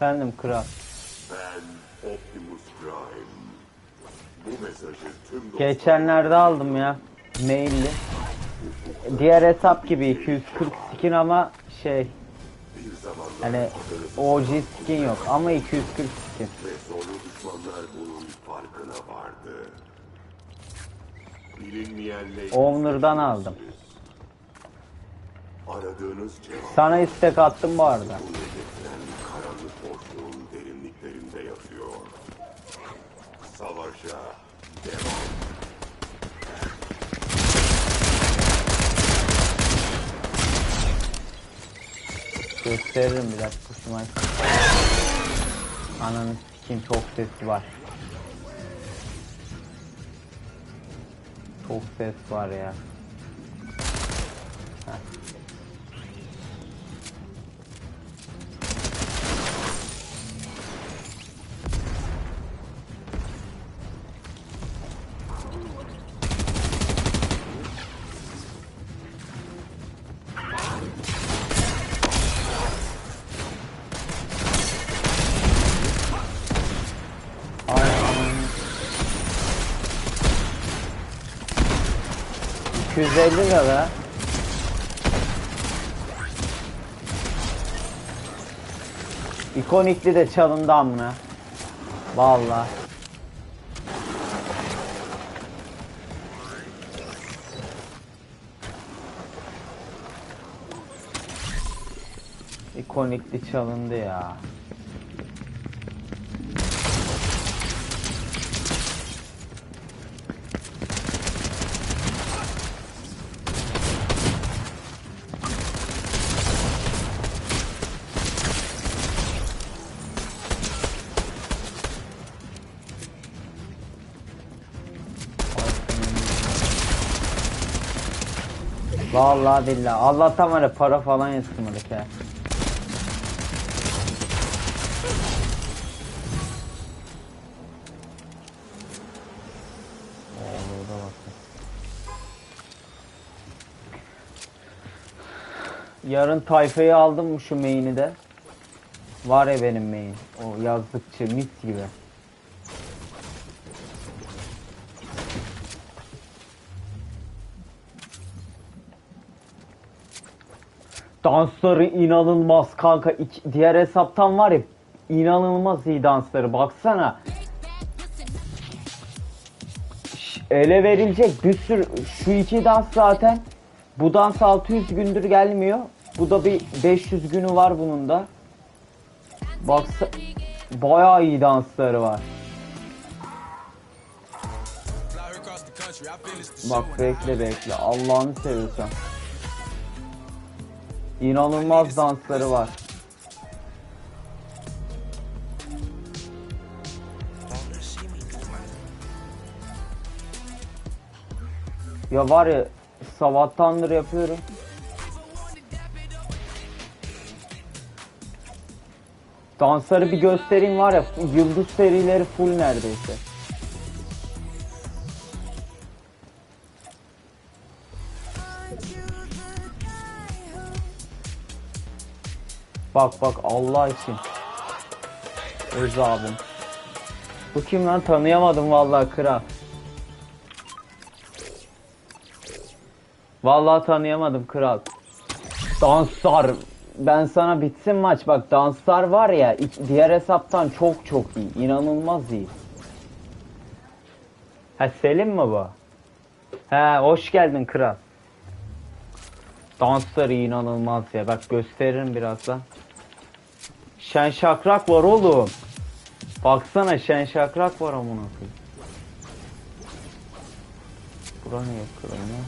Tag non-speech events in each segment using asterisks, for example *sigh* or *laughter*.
Efendim kral. Ben Optimus Prime. Bu mesajı tüm Geçenlerde aldım ya. Mailli. Diğer hesap gibi 240 skin ama şey hani OG skin yok ama 240 skin. ve zorlu düşmanlar bunun farkına vardı. Bilinmeyenle Owner'dan aldım. aradığınız cevap Sana istek attım bu arada. Gösteririm biraz kuşuma. Ananı sikeyim çok ses var. Çok ses var ya. 250 lira. İkonikli de çalındı amına. Vallahi. İkonikli çalındı ya. Vallahi billahi. Allah'tan var ya para falan yatırmadık ya. Yarın tayfayı aldım şu main'i de? Var ya benim main. O yazdıkça mis gibi. Dansları inanılmaz kanka. İki- diğer hesaptan var ya inanılmaz iyi dansları. Baksana. Ele verilecek bir sürü şu iki dans zaten. Bu dans 600 gündür gelmiyor. Bu da bir 500 günü var bunun da. Baksa bayağı iyi dansları var. Bak bekle bekle. Allah'ını seviyorsan. İnanılmaz dansları var. Ya var ya sabahtandır yapıyorum. Dansları bir göstereyim var ya yıldız serileri full neredeyse. Bak bak Allah için. Öz abim. Bu kim lan tanıyamadım vallahi kral. Vallahi tanıyamadım kral. Danslar. Ben sana bitsin maç bak danslar var ya diğer hesaptan çok çok iyi. İnanılmaz iyi. Ha Selim mi bu? He hoş geldin kral. Dansları inanılmaz ya. Bak gösteririm birazdan. Şen şakrak var oğlum. Baksana şen şakrak var amına koyayım. Bura niye kırılmıyor?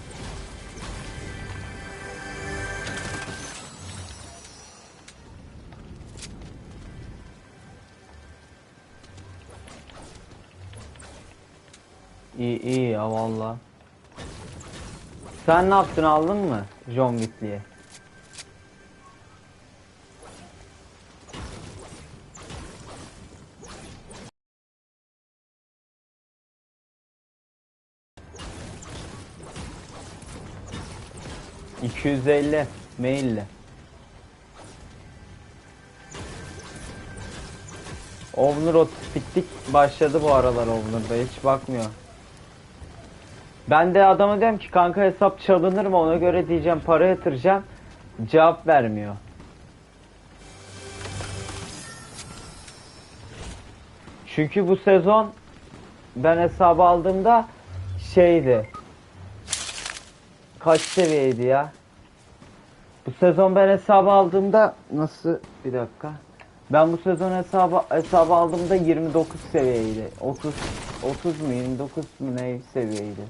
İyi iyi ya valla. Sen ne yaptın aldın mı John Wick'liye? ...250 maille. Owner otistiklik başladı bu aralar Owner'da hiç bakmıyor. Ben de adama diyorum ki kanka hesap çalınır mı ona göre diyeceğim para yatıracağım. Cevap vermiyor. Çünkü bu sezon ben hesabı aldığımda şeydi. Kaç seviyeydi ya? Bu sezon ben hesabı aldığımda nasıl bir dakika. Ben bu sezon hesabı hesabı aldığımda 29 seviyeydi. 30 30 mu 29 mu ne seviyeydi.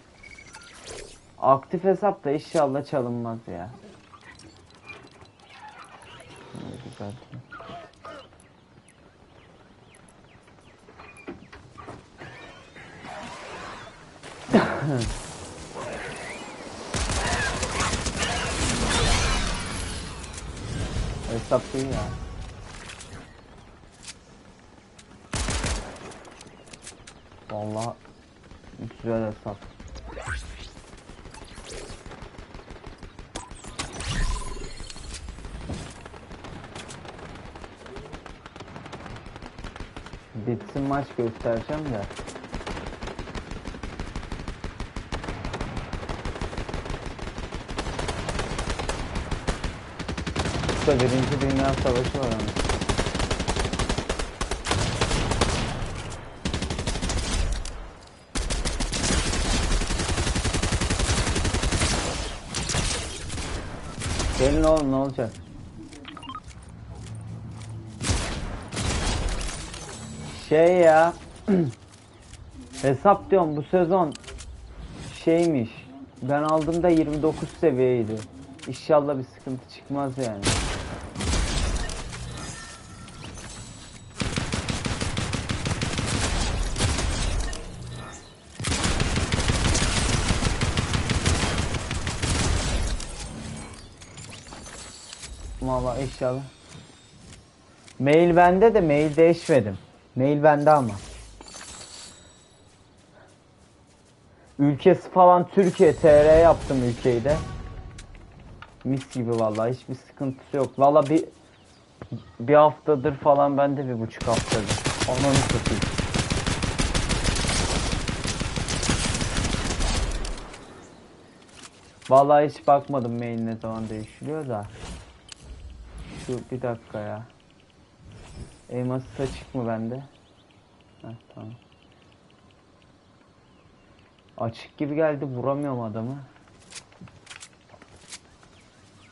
Aktif hesap da inşallah çalınmaz ya. Güzel. Değil ya. Vallahi güzel hesap. Bitsin maç göstereceğim de. Usta birinci dünya savaşı var ama. Gelin oğlum ne olacak? Şey ya *clears throat* Hesap diyorum bu sezon şeymiş ben aldığımda 29 seviyeydi. İnşallah bir sıkıntı çıkmaz yani. Valla inşallah. Mail bende de mail değişmedim. Mail bende ama. Ülkesi falan Türkiye TR yaptım ülkeyi de. Mis gibi vallahi hiçbir sıkıntısı yok. Valla bir bir haftadır falan bende bir buçuk haftadır. Ananı satayım. Vallahi hiç bakmadım mail ne zaman değişiliyor da. Şu bir dakika ya. Elması açık mı bende? Heh, tamam. Açık gibi geldi vuramıyorum adamı.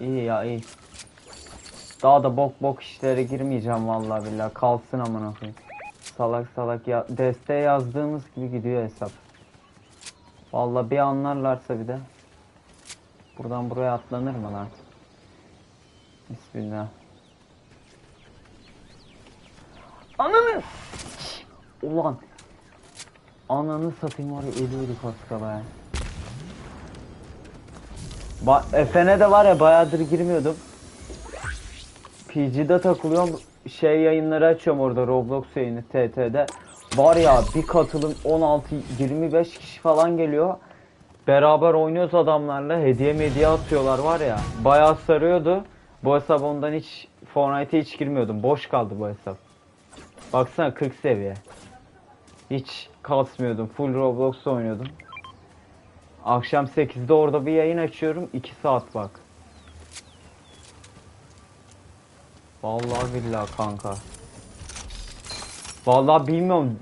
İyi ya iyi. Daha da bok bok işlere girmeyeceğim vallahi billahi. Kalsın amına koyayım. Salak salak ya desteğe yazdığımız gibi gidiyor hesap. Vallahi bir anlarlarsa bir de. Buradan buraya atlanır mı lan? Bismillah. Ananı! Ulan! Ananı satayım var ya ölüyorduk kala ya. Ba FN'e de var ya bayağıdır girmiyordum. PG'de takılıyorum. Şey yayınları açıyorum orada Roblox yayını TT'de. Var ya bir katılım 16-25 kişi falan geliyor. Beraber oynuyoruz adamlarla. Hediye hediye atıyorlar var ya. Bayağı sarıyordu. Bu hesap ondan hiç Fortnite'e hiç girmiyordum. Boş kaldı bu hesap. Baksana 40 seviye. Hiç kasmıyordum. Full Roblox oynuyordum. Akşam 8'de orada bir yayın açıyorum. 2 saat bak. Vallahi billahi kanka. Vallahi bilmiyorum.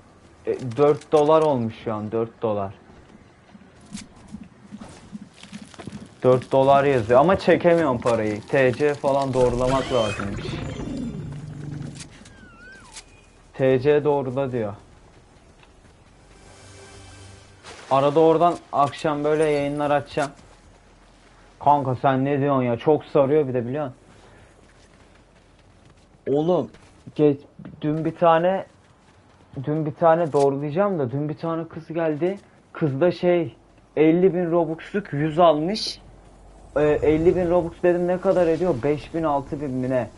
E, 4 dolar olmuş şu an. 4 dolar. 4 dolar yazıyor ama çekemiyorum parayı. TC falan doğrulamak lazımmış. TC doğrula diyor. Arada oradan akşam böyle yayınlar açacağım. Kanka sen ne diyorsun ya? Çok sarıyor bir de biliyorsun. Oğlum geç, dün bir tane dün bir tane doğrulayacağım da dün bir tane kız geldi. Kız da şey 50 bin Robux'luk 100 almış. Ee, 50 bin Robux dedim ne kadar ediyor? 5 bin 6 bin mi ne?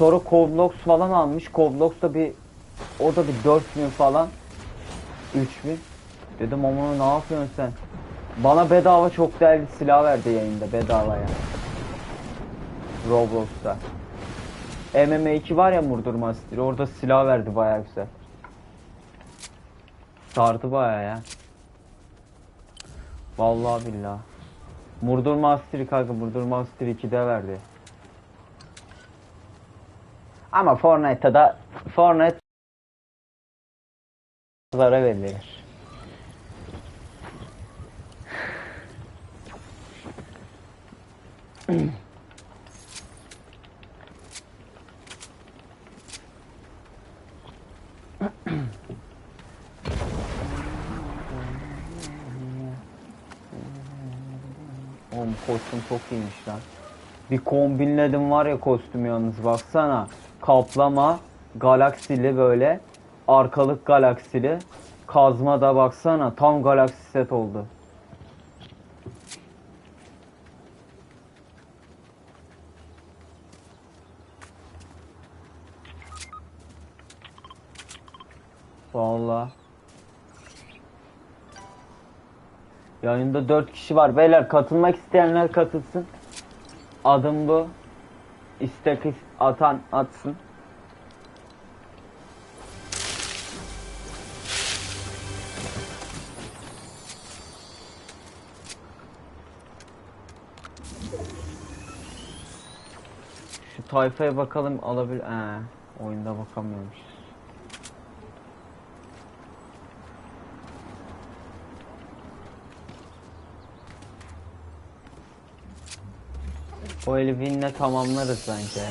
Sonra Covlox falan almış. Covlox da bir o da bir 4 bin falan. 3 bin. Dedim ama ne yapıyorsun sen? Bana bedava çok değerli silah verdi yayında bedavaya. Roblox'ta. MMA2 var ya Murdur Master. Orada silah verdi baya güzel. Sardı baya ya. Vallahi billah. Murdur Master kanka Murdur Master 2'de verdi. Ama Fortnite'da da Fortnite zara verilir. Oğlum kostüm çok iyiymiş lan. Bir kombinledim var ya kostüm yalnız baksana. Kaplama galaksili böyle. Arkalık galaksili. Kazma da baksana tam galaksi set oldu. Vallahi. Yayında 4 kişi var. Beyler katılmak isteyenler katılsın. Adım bu. İstek is- atan atsın. Şu tayfaya bakalım alabilir. Ee, oyunda bakamıyormuş. O eli winle tamamlarız bence.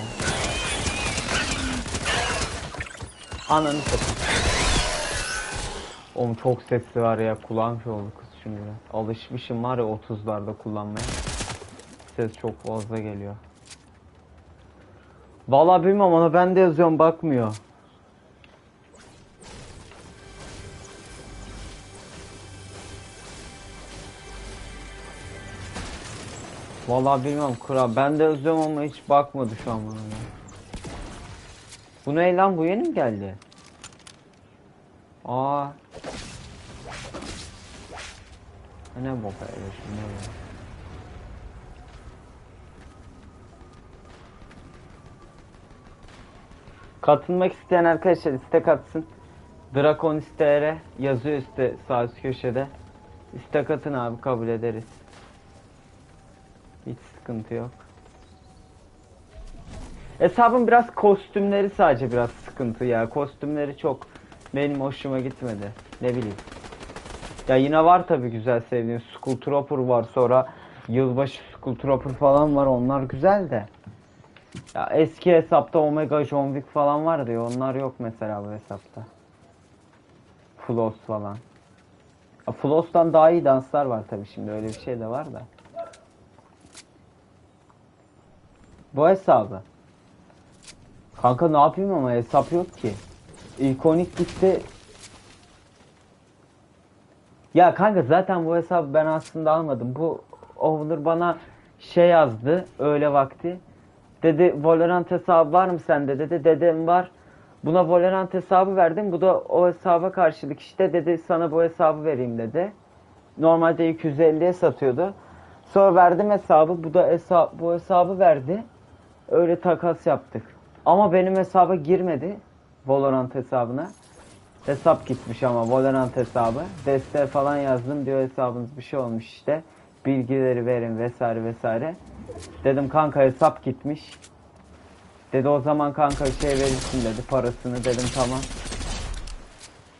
Ananı satayım. Oğlum çok sesli var ya kulağım şey oldu kız şimdi. Alışmışım var ya 30'larda kullanmaya. Ses çok fazla geliyor. Vallahi bilmem ona ben de yazıyorum bakmıyor. Vallahi bilmem kral. Ben de yazıyorum ama hiç bakmadı şu an bana. Bu ne lan bu yeni mi geldi? Aa. Ne bok öyle şimdi ya. Katılmak isteyen arkadaşlar istek atsın. Drakonis TR yazıyor üstte sağ üst köşede. İstek atın abi kabul ederiz. Sıkıntı yok. Hesabın biraz kostümleri sadece biraz sıkıntı ya. Kostümleri çok benim hoşuma gitmedi. Ne bileyim. Ya yine var tabi güzel sevdiğim. Skull Trooper var sonra yılbaşı Skull Trooper falan var. Onlar güzel de. Ya eski hesapta Omega John Wick falan vardı ya. Onlar yok mesela bu hesapta. Floss falan. Floss'tan daha iyi danslar var tabi şimdi. Öyle bir şey de var da. Bu hesabı. Kanka ne yapayım ama hesap yok ki. İkonik gitti. Ya kanka zaten bu hesabı ben aslında almadım. Bu Owner bana şey yazdı öğle vakti. Dedi Valorant hesabı var mı sende dedi. Dedim var. Buna Valorant hesabı verdim. Bu da o hesaba karşılık işte dedi sana bu hesabı vereyim dedi. Normalde 250'ye satıyordu. Sonra verdim hesabı. Bu da hesap bu hesabı verdi. Öyle takas yaptık. Ama benim hesaba girmedi. Valorant hesabına. Hesap gitmiş ama Valorant hesabı. Deste falan yazdım diyor hesabınız bir şey olmuş işte. Bilgileri verin vesaire vesaire. Dedim kanka hesap gitmiş. Dedi o zaman kanka şey verirsin dedi parasını dedim tamam.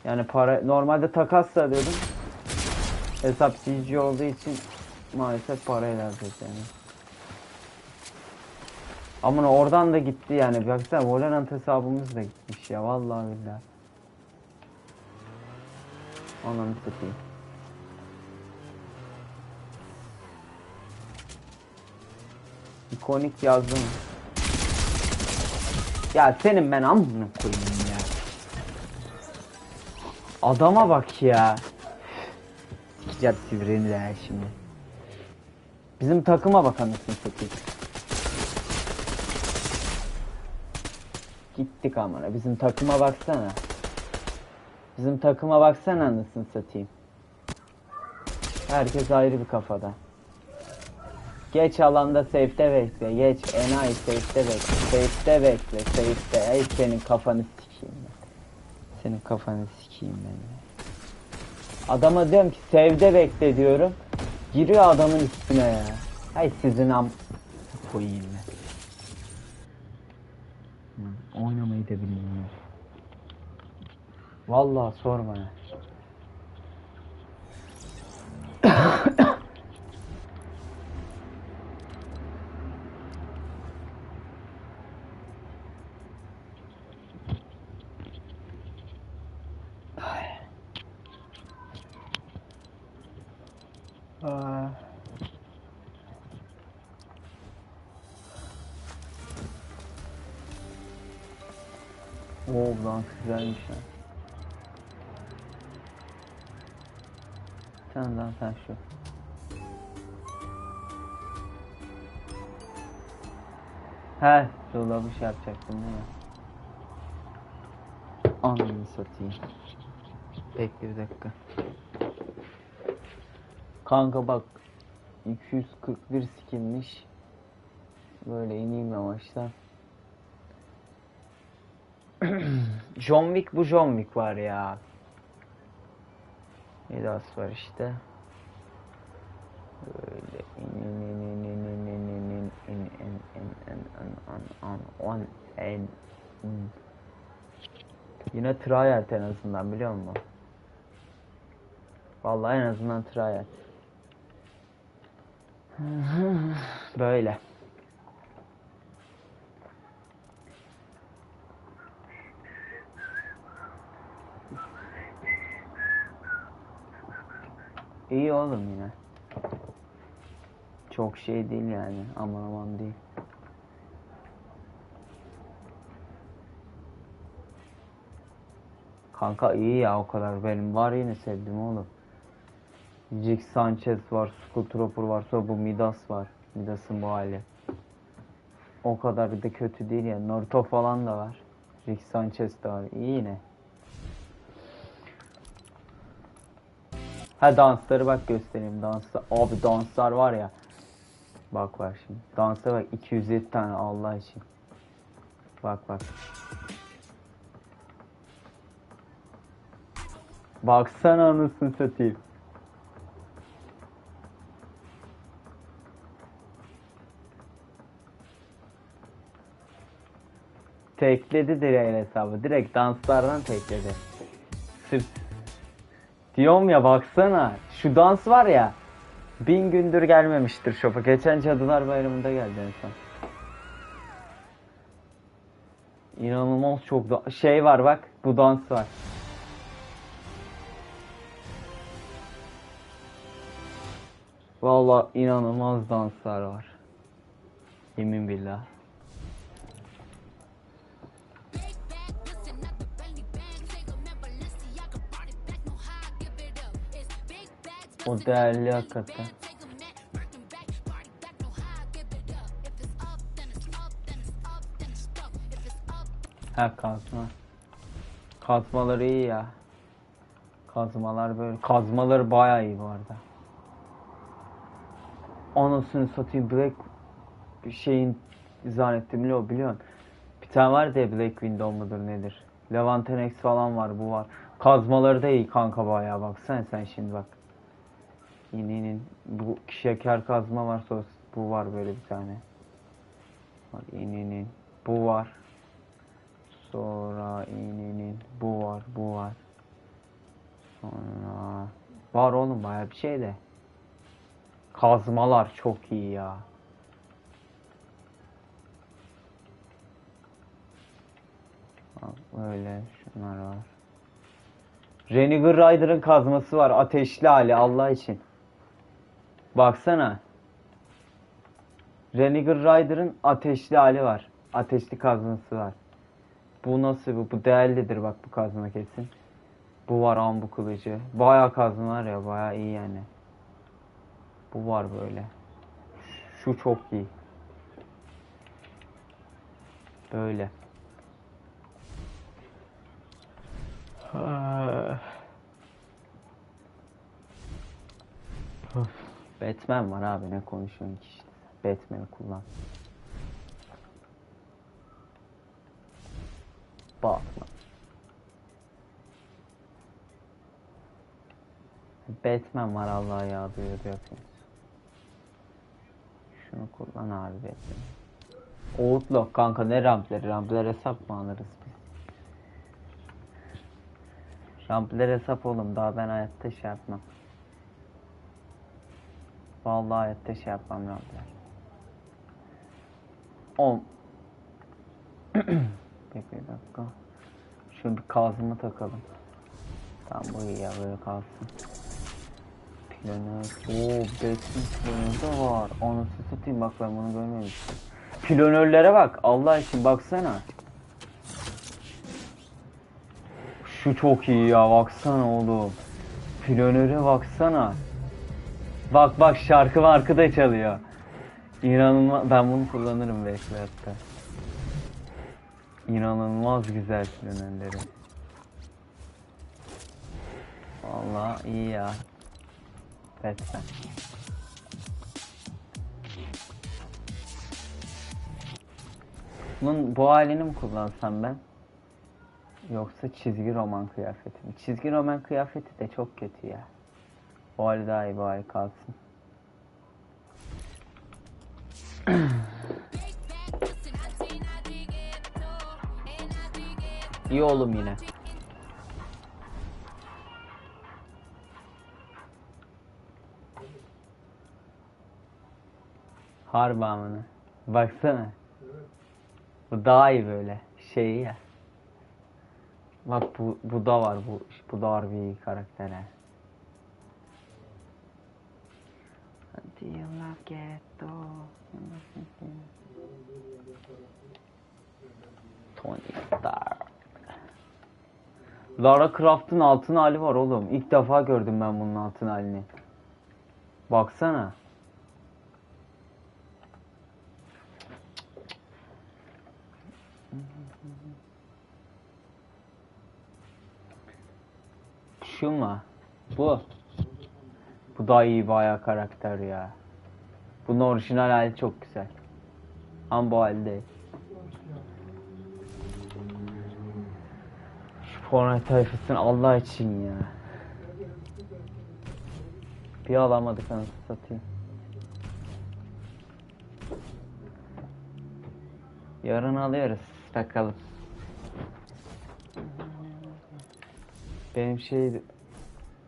Yani para normalde takasla dedim. Hesap CG olduğu için maalesef parayla alacağız yani. Ama oradan da gitti yani. Baksana Valorant hesabımız da gitmiş ya. Vallahi billahi. Ananı satayım. İkonik yazdım. Ya senin ben amına koyayım ya. Adama bak ya. Sikeceğim sivrini de şimdi. Bizim takıma bak anasını satayım. Gittik amına. Bizim takıma baksana. Bizim takıma baksana anasını satayım. Herkes ayrı bir kafada. Geç alanda safe'te bekle. Geç enayi safe'te bekle. Safe'te bekle. Safe'te. Ey senin kafanı sikeyim ben. Senin kafanı sikeyim ben. Adama diyorum ki sevde bekle diyorum. Giriyor adamın üstüne ya. Hay sizin am koyayım ben. Oynamayı da bilmiyor. Vallahi sorma ya. Aa. Oo lan güzelmiş lan. Sen lan sen şu. He, dolabı şey yapacaktım değil mi? Ananı satayım. Bekle bir dakika. Kanka bak 241 skinmiş. Böyle ineyim yavaştan. John Wick bu John Wick var ya. Midas var işte. Böyle in in in in in in in in in in in in an an on en in. Yine tryhard en azından biliyor musun? Vallahi en azından tryhard. Böyle. İyi oğlum yine. Çok şey değil yani. Aman aman değil. Kanka iyi ya o kadar. Benim var yine sevdim oğlum. Jig Sanchez var, Trooper var, sonra bu Midas var. Midas'ın bu hali. O kadar da kötü değil ya. Naruto falan da var. Jig Sanchez de var. İyi yine. Ha dansları bak göstereyim. Danslar. Abi danslar var ya. Bak bak şimdi. Dansa bak 207 tane Allah için. Bak bak. Baksana anasını satayım. Tekledi direğin hesabı. Direkt danslardan tekledi. Sırf Diyorum ya baksana. Şu dans var ya. Bin gündür gelmemiştir şopa. Geçen Cadılar Bayramı'nda geldi en son. İnanılmaz çok da şey var bak. Bu dans var. Vallahi inanılmaz danslar var. Yemin billah. O değerli hakikaten. Ha kazma. Kazmaları iyi ya. Kazmalar böyle. Kazmaları bayağı iyi bu arada. Anasını satayım Black bir şeyin zannettim biliyor biliyorsun. Bir tane var diye Black Window mudur nedir? Levanten X falan var bu var. Kazmaları da iyi kanka bayağı baksana sen şimdi bak. İğnenin bu şeker kazma var sos bu var böyle bir tane. Bak iğnenin bu var. Sonra iğnenin bu var bu var. Sonra var oğlum baya bir şey de. Kazmalar çok iyi ya. Böyle şunlar var. Reniger Rider'ın kazması var. Ateşli hali Allah için. Baksana. Reniger Rider'ın ateşli hali var. Ateşli kazması var. Bu nasıl bu? Bu değerlidir bak bu kazma kesin. Bu var ambu kılıcı. Bayağı kazma var ya bayağı iyi yani. Bu var böyle. Şu çok iyi. Böyle. Batman var abi ne konuşuyorsun ki işte. Batman'i kullan. Batman. Batman var Allah ya duyuyor yapıyoruz. Şunu kullan abi Batman. Outlook kanka ne rampleri? Rampler hesap mı alırız biz? Rampler hesap oğlum daha ben hayatta şey yapmam. Vallahi hayatta şey yapmam. 10 *clears throat* Bekle bir dakika. Şunu bir kazma takalım. Tamam bu iyi ya böyle kalsın. Planör. Oo Batman planör de var. Anasını satayım bak ben bunu görmemiştim. Planörlere bak Allah için baksana. Şu çok iyi ya baksana oğlum. Planöre baksana. Bak bak şarkı markı da çalıyor. İnanılmaz. Ben bunu kullanırım belki hatta. İnanılmaz güzel planörleri. Vallahi iyi ya. Batman. Bunun bu halini mi kullansam ben? Yoksa çizgi roman kıyafeti mi? Çizgi roman kıyafeti de çok kötü ya. Bu hali daha iyi bu hali kalsın. İyi oğlum yine. Harbi amına. Baksana. Bu daha iyi böyle. Şey ya. Bak bu, bu da var. Bu, bu da var bir karakter ha. Love get Tony Stark. Lara Croft'un altın hali var oğlum. İlk defa gördüm ben bunun altın halini. Baksana. Şu mu? Bu. Bu da iyi bayağı karakter ya. Bunun orijinal hali çok güzel. Ama bu hali değil. Şu Fortnite tayfasını Allah için ya. Bir alamadık anasını satayım. Yarın alıyoruz. Bakalım. Benim şey...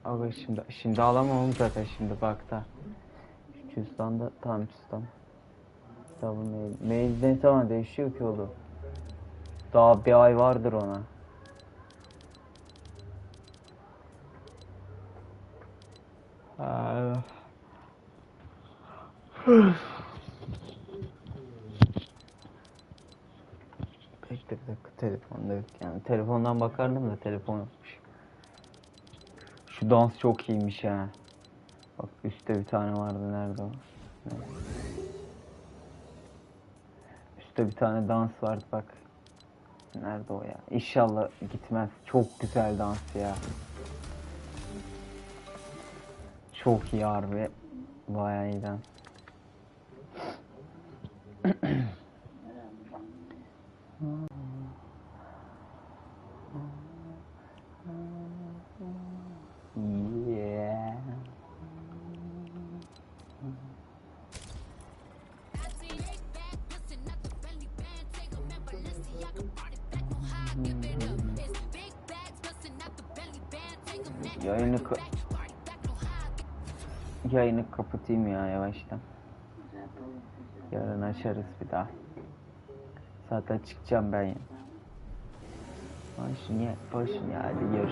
Aga şimdi, şimdi alamam zaten şimdi bak da. Şu cüzdanda tam cüzdan. Kitabı mail. Mail ne zaman değişiyor ki oğlum? Daha bir ay vardır ona. Ha. Bekle bir dakika telefonda yani telefondan bakardım da telefon yokmuş. Şu dans çok iyiymiş ha. Bak üstte bir tane vardı nerede o? Üstte bir tane dans vardı bak. Nerede o ya? İnşallah gitmez. Çok güzel dans ya. Çok iyi harbi. Bayağı iyi dans. Kapatayım ya yavaştan. Yarın açarız bir daha. Zaten çıkacağım ben ya. Başın ya, başın ya hadi görüşürüz.